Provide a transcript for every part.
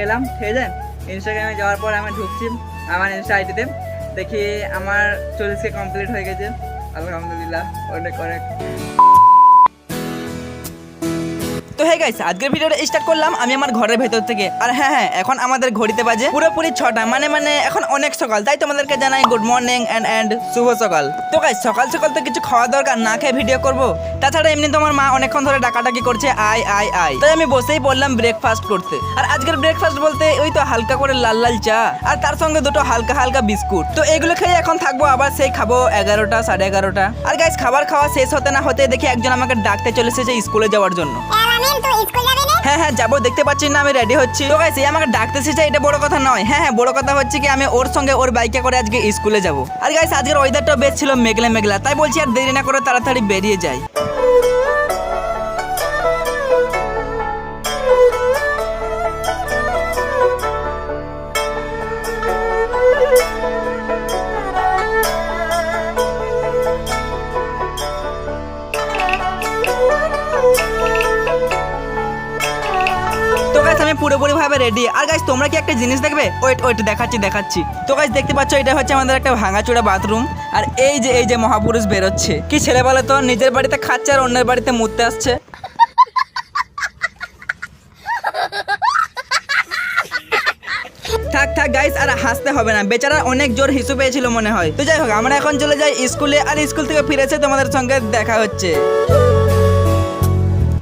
গেলাম, ঠিক আছে? ইনস্টাগ্রামে যাওয়ার পর আমি ঢুকছি আমার ইনস্টা আইডিতে দেখি আমার চল্লিশ কে কমপ্লিট হয়ে গেছে। আলহামদুলিল্লাহ, অনেক অনেক। তো হে গাইস আজকের ভিডিওটা স্টার্ট করলাম আমি আমার ঘরের ভেতর থেকে। আর হ্যাঁ হ্যাঁ এখন আমাদের ঘড়িতে বাজে পুরোপুরি ছটা। মানে মানে এখন অনেক সকাল। তাই তোমাদেরকে জানাই গুড মর্নিং অ্যান্ড অ্যান্ড শুভ সকাল। তো গাইস সকাল সকাল তো কিছু খাওয়া দরকার, না খেয়ে ভিডিও করব? তাছাড়া এমনি তোমার মা অনেকক্ষণ ধরে ডাকাডাকি করছে আই আই আই তাই আমি বসেই বললাম ব্রেকফাস্ট করতে। আর আজকের ব্রেকফাস্ট বলতে ওই তো হালকা করে লাল লাল চা আর তার সঙ্গে দুটো হালকা হালকা বিস্কুট। তো এগুলো খেয়ে এখন থাকব আবার সেই খাব এগারোটা, সাড়ে এগারোটা। আর গাইস খাবার খাওয়া শেষ হতে না হতে দেখি একজন আমাকে ডাকতে চলে এসেছে স্কুলে যাওয়ার জন্য। হ্যাঁ হ্যাঁ যাব, দেখতে পাচ্ছি না, আমি রেডি হচ্ছি। তো গাইস আমাকে ডাকতে এসেছে, এটা বড় কথা নয়। হ্যাঁ হ্যাঁ বড় কথা হচ্ছে কি, আমি ওর সঙ্গে ওর বাইকে করে আজকে স্কুলে যাব। আর গাইস আজকের ওয়েদারটা বেশ ছিল মেঘলা মেঘলা। তাই বলছি আর দেরি না করে তাড়াতাড়ি বেরিয়ে যাই। আমি পুরোপুরি ভাবে রেডি আর গাইস তোমরা কি একটা জিনিস দেখবে? ওয়েট ওয়েট, দেখাচ্ছি দেখাচ্ছি। তো গাইস দেখতে পাচ্ছ, এটা হচ্ছে আমাদের একটা ভাঙাচোরা বাথরুম আর এই যে এই যে মহাপুরুষ বেরোচ্ছে। কি ছেলে বলে তো? নিজের বাড়িতে খাচ্ছে আর অন্যের বাড়িতে মুততে আসছে। থাক থাক গাইস আর হাসতে হবে না। বেচারা অনেক জোর হিসু পেয়েছিল মনে হয়। তো যাই হোক, আমরা এখন চলে যাই স্কুলে, আর স্কুল থেকে ফিরেছে তোমাদের সঙ্গে দেখা হচ্ছে।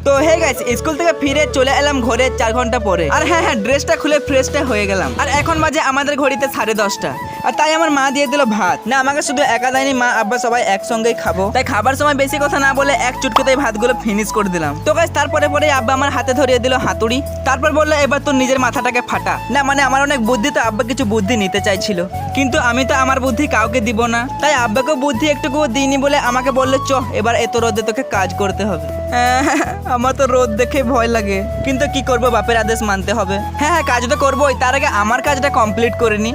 তো হে গাইস স্কুল থেকে ফিরে চলে এলাম ঘরে চার ঘণ্টা পরে। আর হ্যাঁ হ্যাঁ ড্রেসটা খুলে ফ্রেশটা হয়ে গেলাম। আর এখন বাজে আমাদের ঘড়িতে সাড়ে দশটা। আর তাই আমার মা দিয়ে দিল ভাত। না, আমাকে শুধু একা দেয়নি, মা, আব্বা সবাই একসঙ্গেই খাব। তাই খাবার সময় বেশি কথা না বলে এক চুটকিতেই ভাতগুলো ফিনিশ করে দিলাম। তো গাইস তারপরে পরে আব্বা আমার হাতে ধরিয়ে দিল হাতুড়ি। তারপর বলল, এবার তোর নিজের মাথাটাকে ফাটা। না মানে আমার অনেক বুদ্ধি, তো আব্বা কিছু বুদ্ধি নিতে চাইছিল। কিন্তু আমি তো আমার বুদ্ধি কাউকে দিব না। তাই আব্বাকে বুদ্ধি একটুকু দিইনি বলে আমাকে বলল চ এবার এত রোদে তোকে কাজ করতে হবে। আমার তো রোদ দেখে ভয় লাগে। কিন্তু কি করব, বাপের আদেশ মানতে হবে। হ্যাঁ হ্যাঁ কাজ তো করবোই। তার আগে আমার কাজটা কমপ্লিট করে নি।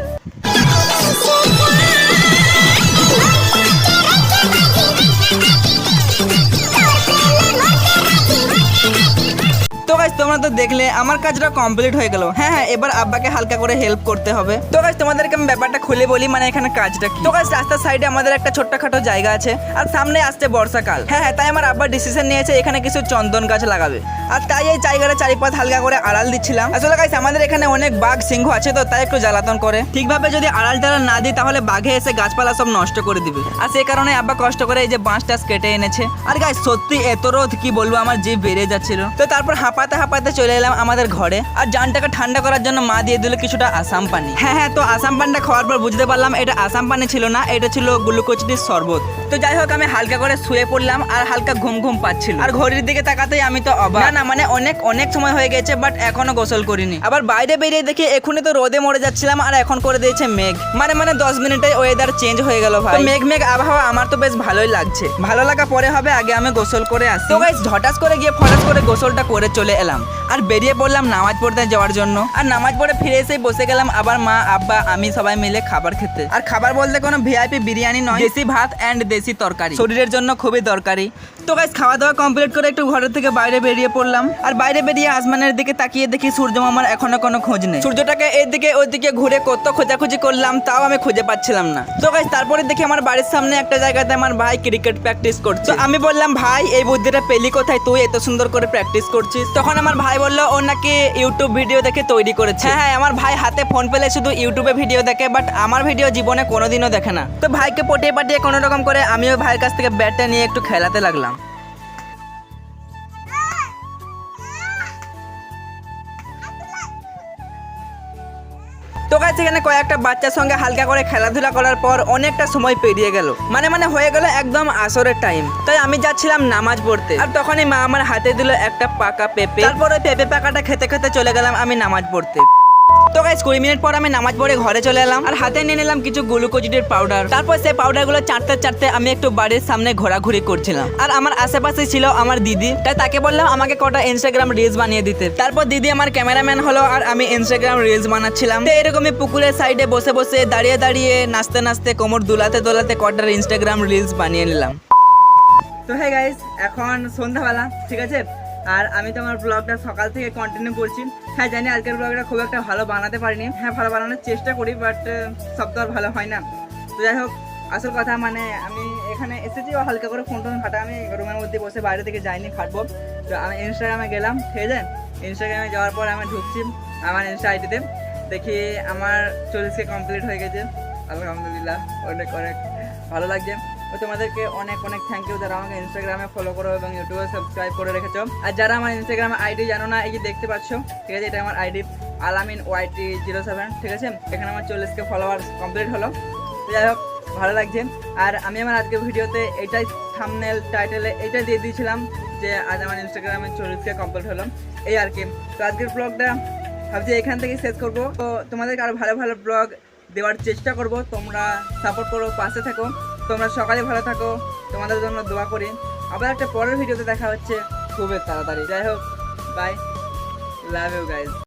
তোমরা তো দেখলে, আমার কাজটা কমপ্লিট হয়ে গেল। হ্যাঁ হ্যাঁ এবার আব্বাকে হালকা করে হেল্প করতে হবে। তো গাইস তোমাদেরকে আমি ব্যাপারটা খুলে বলি মানে এখানে কাজটা তো গাইস রাস্তার সাইডে আমাদের একটা ছোট্ট ছোট্টখাটো জায়গা আছে, আর সামনে আসছে বর্ষাকাল। হ্যাঁ হ্যাঁ তাই আমার আব্বা ডিসিশন নিয়েছে, এখানে কিছু চন্দন গাছ লাগাবে। আর তাই এই জায়গাটা চারিপাশ হালকা করে আড়াল দিচ্ছিলাম। আসলে গাইস আমাদের এখানে অনেক বাঘ, সিংহ আছে, তো তাই একটু জ্বালাতন করে। ঠিকভাবে যদি আড়াল টাড়াল না দিই, তাহলে বাঘে এসে গাছপালা সব নষ্ট করে দিবে। আর সেই কারণে আব্বা কষ্ট করে এই যে বাঁশ টাস কেটে এনেছে। আর গাইস সত্যি এত রোদ, কি বলব, আমার জিভ বেড়ে যাচ্ছিল। তো তারপর হাঁপাতে হাঁপাতে চলে এলাম আমাদের ঘরে। আর জানটাকে ঠান্ডা করার জন্য মা দিয়ে দিল কিছুটা আসাম পানি। হ্যাঁ হ্যাঁ তো আসাম পানিটা খাওয়ার পর বুঝতে পারলাম এটা আসাম পানি ছিল না, এটা ছিল গ্লুকোজটির শরবত। তো যাই হোক, আমি হালকা করে শুয়ে পড়লাম আর হালকা ঘুম ঘুম পাচ্ছিল। আর ঘড়ির দিকে তাকাতেই আমি তো অবাক। না মানে অনেক অনেক সময় হয়ে গেছে বাট এখনও গোসল করিনি। আবার বাইরে বেরিয়ে দেখি এখনই তো রোদে মরে যাচ্ছিলাম আর এখন করে দিয়েছে মেঘ। মানে মানে দশ মিনিটে ওয়েদার চেঞ্জ হয়ে গেল ভাই। মেঘ মেঘ আবহাওয়া আমার তো বেশ ভালোই লাগছে। ভালো লাগা পরে হবে, আগে আমি গোসল করে আসি। তো গাইস হঠাৎ করে গিয়ে ফটাস করে গোসলটা করে চলে এলাম। আর বেরিয়ে পড়লাম নামাজ পড়তে যাওয়ার জন্য। আর নামাজ পড়ে ফিরে এসে বসে গেলাম আবার মা, আব্বা, আমি সবাই মিলে খাবার খেতে। আর খাবার বলতে কোনো ভিআইপি বিরিয়ানি নয়, দেশি ভাত অ্যান্ড দেশি তরকারি। শরীরের জন্য খুবই দরকারি। তো গাইস খাওয়া দাওয়া কমপ্লিট করে একটু ঘরের থেকে বাইরে বেরিয়ে পড়লাম। আর বাইরে বেরিয়ে আসমানের দিকে তাকিয়ে দেখি সূর্য মামার এখনও কোনো খোঁজ নেই। সূর্যটাকে এদিকে ওইদিকে ঘুরে কত খোঁজাখুঁজি করলাম, তাও আমি খুঁজে পাচ্ছিলাম না। তো গাইস তারপরে দেখি আমার বাড়ির সামনে একটা জায়গাতে আমার ভাই ক্রিকেট প্র্যাকটিস করছে। আমি বললাম, ভাই, এই বুদ্ধিটা পেলি কোথায়? তুই এত সুন্দর করে প্র্যাকটিস করছিস। তখন আমার ভাই বলল, ও নাকি ইউটিউব ভিডিও দেখে তৈরি করেছে। হ্যাঁ হ্যাঁ আমার ভাই হাতে ফোন পেলে শুধু ইউটিউবে ভিডিও দেখে বাট আমার ভিডিও জীবনে কোনোদিনও দেখে না। তো ভাইকে পটিয়ে পাটিয়ে কোনো রকম করে আমিও ভাইয়ের কাছ থেকে ব্যাটটা নিয়ে একটু খেলাতে লাগলাম। তো গাছ এখানে কয়েকটা বাচ্চার সঙ্গে হালকা করে খেলাধুলা করার পর অনেকটা সময় পেরিয়ে গেল। মানে মানে হয়ে গেল একদম আসরের টাইম তাই আমি যাচ্ছিলাম নামাজ পড়তে। আর তখনই মা আমার হাতে দিল একটা পাকা পেঁপে। তারপর ওই পেঁপে পাকাটা খেতে খেতে চলে গেলাম আমি নামাজ পড়তে। তো গাইস কুড়ি মিনিট পর আমি নামাজ পড়ে ঘরে চলে এলাম আর হাতে নিয়ে নিলাম কিছু গ্লুকোজিডের পাউডার তারপর সেই পাউডারগুলো চাটতে চাটতে আমি একটু বাড়ির সামনে ঘোরাঘুরি করছিলাম। আর আমার আশেপাশে ছিল আমার দিদি। তাই তাকে বললাম, আমাকে কটা ইনস্টাগ্রাম রিলস বানিয়ে দিতে। তারপর দিদি আমার ক্যামেরাম্যান হলো আর আমি ইনস্টাগ্রাম রিলস বানাচ্ছিলাম। তো এরকমই পুকুরের সাইডে বসে বসে দাঁড়িয়ে দাঁড়িয়ে নাচতে নাচতে, কোমর দুলাতে দোলাতে কটার ইনস্টাগ্রাম রিলস বানিয়ে নিলাম। তো হ্যাঁ গাইস এখন সন্ধ্যাবেলা, ঠিক আছে? আর আমি তো আমার ব্লগটা সকাল থেকে কন্টিনিউ করছি হ্যাঁ জানি আজকের ব্লগটা খুব একটা ভালো বানাতে পারিনি। হ্যাঁ ভালো বানানোর চেষ্টা করি বাট সব তো আর ভালো হয় না। তো যাই হোক, আসল কথা মানে আমি এখানে এসেছি হালকা করে ফোন টোন ফাটা আমি রুমের মধ্যে বসে বাইরে থেকে যাইনি, খাটবো। তো আমি ইনস্টাগ্রামে গেলাম, ঠিক আছে? ইনস্টাগ্রামে যাওয়ার পর আমি ঢুকছি আমার ইনস্টা আইডিতে দেখি আমার চল্লিশকে কমপ্লিট হয়ে গেছে। আলহামদুলিল্লাহ, অনেক অনেক ভালো লাগছে। তোমাদেরকে অনেক অনেক থ্যাংক ইউ যারা আমাকে ইনস্টাগ্রামে ফলো করো এবং ইউটিউবে সাবস্ক্রাইব করে রেখেছো। আর যারা আমার ইনস্টাগ্রামে আইডি জানো না, এই যে দেখতে পাচ্ছ, ঠিক আছে? এটা আমার আইডি আলামিন ওয়াইটি জিরো সেভেন ঠিক আছে? এখানে আমার চল্লিশকে ফলোয়ার্স কমপ্লিট হলো। যাই হোক, ভালো লাগছে। আর আমি আমার আজকের ভিডিওতে এটাই থামনেল টাইটেলে এটা দিয়ে দিয়েছিলাম যে আজ আমার ইনস্টাগ্রামে চল্লিশকে কমপ্লিট হলো। এই আর কি। তো আজকের ব্লগটা ভাবছি এখান থেকেই শেষ করব। তো তোমাদেরকে আরও ভালো ভালো ব্লগ দেওয়ার চেষ্টা করব। তোমরা সাপোর্ট করো, পাশে থাকো। তোমরা সকালে ভালো থাকো। তোমাদের জন্য দোয়া করি। আবার একটা পরের ভিডিওতে দেখা হচ্ছে। খুবই তাড়াতাড়ি। যাই হোক বাই লাভ ইউ গাইজ